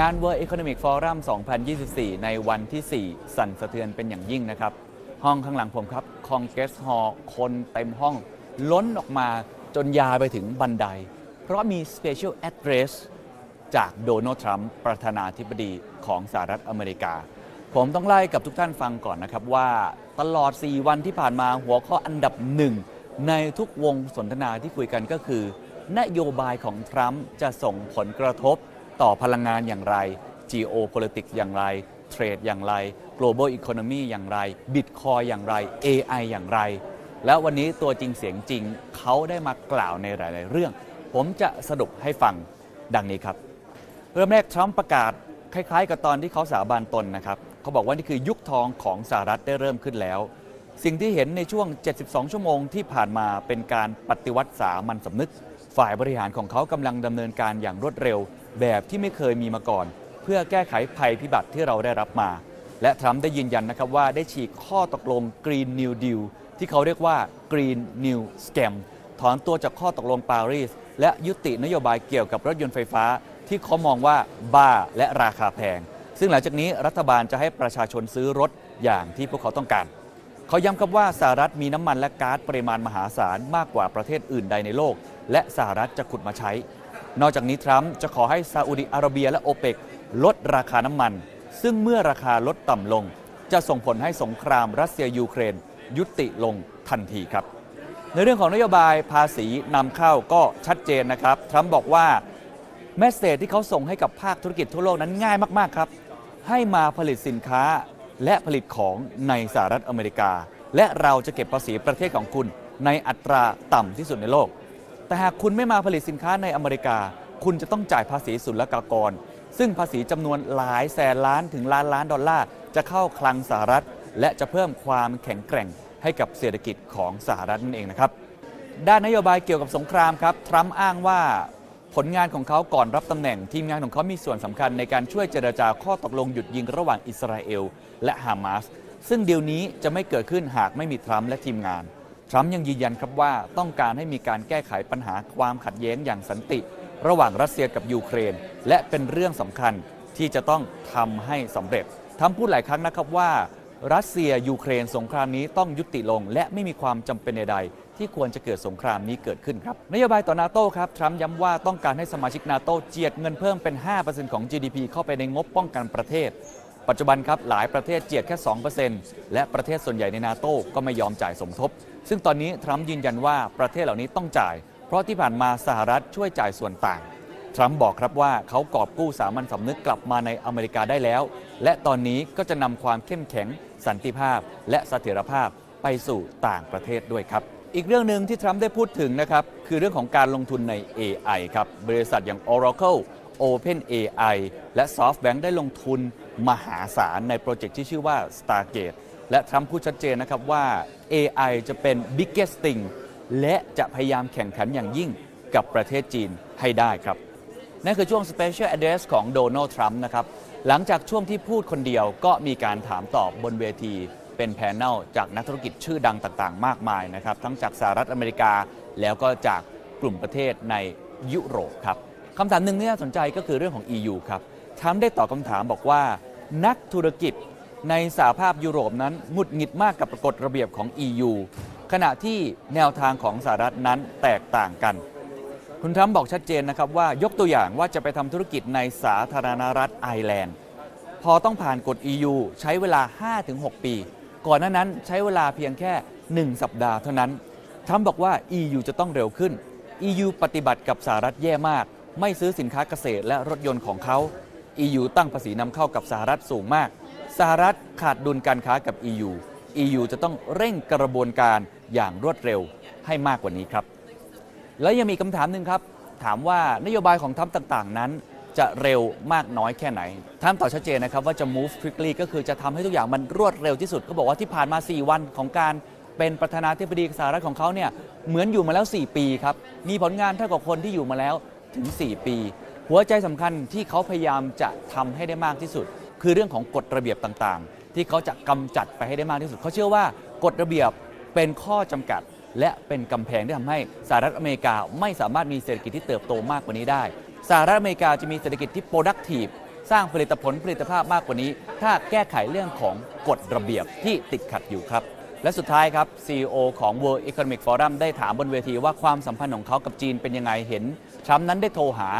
งาน World Economic Forum 2024 ในวันที่ 4 สั่นสะเทือนเป็นอย่างยิ่งนะครับ ห้องข้างหลังผมครับ Congress Hall คนเต็มห้องล้นออกมาจนยาไปถึงบันได เพราะมี Special Address จากโดนัลด์ทรัมป์ประธานาธิบดีของสหรัฐอเมริกา ผมต้องไล่กับทุกท่านฟังก่อนนะครับว่าตลอด 4 วันที่ผ่านมาหัวข้ออันดับหนึ่งในทุกวงสนทนาที่คุยกันก็คือ นโยบายของทรัมป์จะส่งผลกระทบ ต่อพลังงานอย่างไร geopolitics อย่างไร เทรดอย่างไร global economy อย่างไร bitcoin อย่างไร AI อย่างไร แล้ววันนี้ตัวจริงเสียงจริงเขาได้มากล่าวในหลาย ๆ เรื่อง ผมจะสรุปให้ฟังดังนี้ครับ เริ่มแรกทรัมป์ประกาศคล้าย ๆ กับตอนที่เขาสาบานตนนะครับเขาบอกว่านี่คือยุคทองของสหรัฐได้เริ่มขึ้นแล้ว สิ่งที่เห็นในช่วง 72 ชั่วโมงที่ผ่านมาเป็นการปฏิวัติสามัญสำนึก ฝ่ายบริหารของเขากำลังดำเนินการอย่างรวดเร็ว แบบที่ไม่เคยมีมาก่อน เพื่อแก้ไขภัยพิบัติที่เราได้รับมา และทรัมป์ได้ยืนยันนะครับว่าได้ฉีกข้อตกลง Green New Deal ที่เขาเรียกว่า Green New Scam ถอนตัวจากข้อตกลงปารีส และยุตินโยบายเกี่ยวกับรถยนต์ไฟฟ้า ที่เขามองว่าบ้าและราคาแพง ซึ่งหลังจากนี้รัฐบาลจะให้ประชาชนซื้อรถอย่างที่พวกเขาต้องการ เขาย้ำครับว่าสหรัฐมีน้ำมันและก๊าซปริมาณมหาศาลมากกว่าประเทศอื่นใดในโลก และสหรัฐจะขุดมาใช้ นอกจากนี้ทรัมป์จะขอให้ซาอุดิอาระเบียและโอเปกลดราคาน้ำมัน ซึ่งเมื่อราคาลดต่ำลง จะส่งผลให้สงครามรัสเซียยูเครน ยุติลงทันทีครับ ในเรื่องของนโยบายภาษีนำเข้าก็ชัดเจนนะครับ ทรัมป์บอกว่าแมสเซจที่เขาส่งให้กับภาคธุรกิจทั่วโลกนั้นง่ายมาก ๆ ครับ ให้มาผลิตสินค้าและผลิตของในสหรัฐอเมริกา และเราจะเก็บภาษีประเทศของคุณในอัตราต่ำที่สุดในโลก แต่หากคุณไม่มาผลิตสินค้าในอเมริกา คุณจะต้องจ่ายภาษีศุลกากร ซึ่งภาษีจำนวนหลายแสนล้านถึงล้านล้านดอลลาร์จะเข้าคลังสหรัฐ และจะเพิ่มความแข็งแกร่งให้กับเศรษฐกิจของสหรัฐนั่นเองนะครับ ด้านนโยบายเกี่ยวกับสงครามครับ ทรัมป์อ้างว่าผลงานของเขาก่อนรับตำแหน่ง ทีมงานของเขามีส่วนสำคัญในการช่วยเจรจาข้อตกลงหยุดยิงระหว่างอิสราเอล และฮามาส ซึ่งเดีลนี้จะไม่เกิดขึ้นหากไม่มีทรัมป์และทีมงาน ทรัมป์ยังยืนยันครับว่าต้องการให้มีการแก้ไขปัญหาความขัดแย้งอย่างสันติ ระหว่างรัสเซียกับยูเครน และเป็นเรื่องสำคัญที่จะต้องทำให้สำเร็จทรัมพูดหลายครั้งนะครับว่า รัสเซียยูเครนสงครามนี้ต้องยุติลง และไม่มีความจำเป็นใดๆที่ควรจะเกิดสงครามนี้เกิดขึ้นครับนโยบายต่อนาโต้ครับทรัมป์ย้ำว่าต้องการให้สมาชิกนาโต้เจียดเงินเพิ่มเป็น 5%ของ GDP เข้าไปในงบป้องกันประเทศปัจจุบันครับหลายประเทศเจียดแค่ 2%และประเทศส่วนใหญ่ในนาโต้ก็ไม่ยอมจ่ายสมทบ ซึ่งตอนนี้ทรัมป์ยืนยันว่าประเทศเหล่านี้ต้องจ่าย เพราะที่ผ่านมาสหรัฐช่วยจ่ายส่วนต่าง ทรัมป์บอกครับว่าเขากอบกู้สามัญสำนึกกลับมาในอเมริกาได้แล้ว และตอนนี้ก็จะนำความเข้มแข็ง สันติภาพ และเสถียรภาพไปสู่ต่างประเทศด้วยครับ อีกเรื่องหนึ่งที่ทรัมป์ได้พูดถึงนะครับคือเรื่องของการลงทุนใน AI ครับบริษัทอย่าง Oracle OpenAI และ SoftBank ได้ลงทุนมหาศาลในโปรเจกต์ที่ชื่อว่า Stargate และทรัมป์พูดชัดเจนนะครับว่า AI จะเป็น biggest thing และจะพยายามแข่งขันอย่างยิ่งกับประเทศจีนให้ได้ครับ นั่นคือช่วง Special Address ของโดนัลด์ทรัมป์นะครับ หลังจากช่วงที่พูดคนเดียวก็มีการถามตอบบนเวที เป็นแพนเนลจากนักธุรกิจชื่อดังต่างๆ มากมายนะครับ ทั้งจากสหรัฐอเมริกา แล้วก็จากกลุ่มประเทศในยุโรปครับคำถามหนึ่งที่น่าสนใจก็คือเรื่องของ EU ครับทรัมป์ได้ตอบคำถามบอกว่า นักธุรกิจ ในสหภาพยุโรปนั้นหงุดหงิดมากกับกฎระเบียบของ EU ขณะที่แนวทางของสหรัฐนั้นแตกต่างกัน คุณทรัมป์บอกชัดเจนนะครับว่ายกตัวอย่างว่าจะไปทำธุรกิจในสาธารณรัฐไอร์แลนด์ พอต้องผ่านกฎ EU ใช้เวลา 5-6 ปี ก่อนหน้านั้นใช้เวลาเพียงแค่ 1 สัปดาห์เท่านั้นทรัมป์บอกว่า EU จะต้องเร็วขึ้น EU ปฏิบัติกับสหรัฐแย่มาก ไม่ซื้อสินค้าเกษตรและรถยนต์ของเขา EU ตั้งภาษีนำเข้ากับสหรัฐสูงมาก สหรัฐขาดดุลการค้ากับ EU EU จะต้องเร่งกระบวนการอย่างรวดเร็วให้มากกว่านี้ครับ แล้วยังมีคำถามหนึ่งครับ ถามว่านโยบายของทรัมป์ต่างๆ นั้น จะเร็วมากน้อยแค่ไหนทรัมป์ตอบชัดเจนนะครับว่าจะ move quickly ก็คือจะทำให้ทุกอย่างมันรวดเร็วที่สุดเขาบอกว่าที่ผ่านมา 4 วันของการเป็นประธานาธิบดีสหรัฐของเขาเนี่ยเหมือนอยู่มาแล้ว 4 ปีครับ มีผลงานเท่ากับคนที่อยู่มาแล้วถึง 4 ปี หัวใจสำคัญที่เขาพยายามจะทำให้ได้มากที่สุด คือเรื่องของกฎระเบียบต่างๆ ที่เขาจะกำจัดไปให้ได้มากที่สุด เขาเชื่อว่ากฎระเบียบเป็นข้อจำกัด และเป็นกำแพงที่ทำให้สหรัฐอเมริกาไม่สามารถมีเศรษฐกิจที่เติบโตมากกว่านี้ได้สหรัฐอเมริกาจะมีเศรษฐกิจที่ productive สสร้างผลิตผลผลิตภาพมากกว่านี้ ถ้าแก้ไขเรื่องของกฎระเบียบที่ติดขัดอยู่ครับและสุดท้ายครับ CEO ของ World Economic Forum ได้ถามบนเวทีว่าความสัมพันธ์ของเขากับจีนเป็นยังไงเห็นทรัมป์นั้นได้โทรหา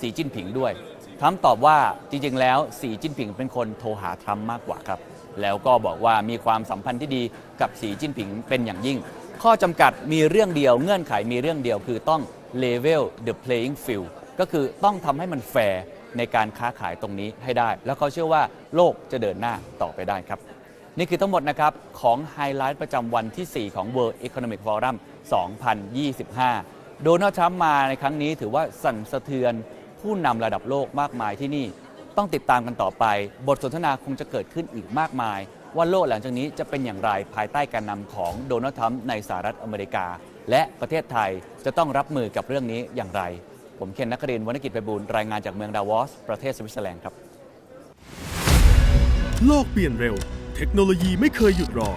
สีจิ้นผิงด้วย ทรัมป์ตอบว่าจริงๆ แล้วสีจิ้นผิงเป็นคนโทรหาทรัมป์มากกว่าครับ แล้วก็บอกว่ามีความสัมพันธ์ที่ดีกับสีจิ้นผิงเป็นอย่างยิ่ง ข้อจำกัดมีเรื่องเดียวเงื่อนไขมีเรื่องเดียวคือต้อง level the playing field ก็คือต้องทำให้มันแฟร์ในการค้าขายตรงนี้ให้ได้ แล้วเขาเชื่อว่าโลกจะเดินหน้าต่อไปได้ครับ นี่คือทั้งหมดนะครับของไฮไลท์ประจำวันที่ 4 ของ World Economic Forum 2025 โดนัลด์ทรัมป์มาในครั้งนี้ถือว่าสั่นสะเทือน ผู้นำระดับโลกมากมายที่นี่ ต้องติดตามกันต่อไป บทสนทนาคงจะเกิดขึ้นอีกมากมาย ว่าโลกหลังจากนี้จะเป็นอย่างไรภายใต้การนำของโดนัลด์ทรัมป์ในสหรัฐอเมริกา และประเทศไทยจะต้องรับมือกับเรื่องนี้อย่างไร ผมเคนนักครินวรรณกิจไปบูลรายงานจากเมืองดาวอส ประเทศสวิตเซอร์แลนด์ครับ โลกเปลี่ยนเร็ว เทคโนโลยีไม่เคยหยุดรอ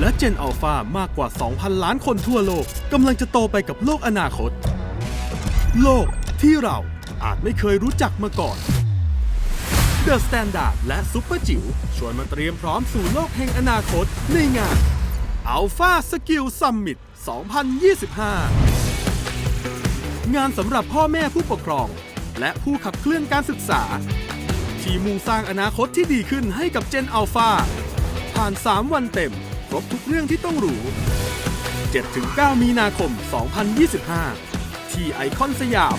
และเจนอัลฟามากกว่า 2,000 ล้านคนทั่วโลกกำลังจะโตไปกับโลกอนาคต โลกที่เรา อาจไม่เคยรู้จักมาก่อน The Standard และซุปเปอร์จิ๋วชวนมาเตรียมพร้อมสู่โลกแห่งอนาคตในงาน Alpha Skill Summit 2025 งานสำหรับพ่อแม่ผู้ปกครอง และผู้ขับเคลื่อนการศึกษา ที่มุ่งสร้างอนาคตที่ดีขึ้นให้กับเจนอัลฟาผ่าน 3 วันเต็ม ครบทุกเรื่องที่ต้องรู้ 7-9 มีนาคม 2025 ที่ไอคอนสยาม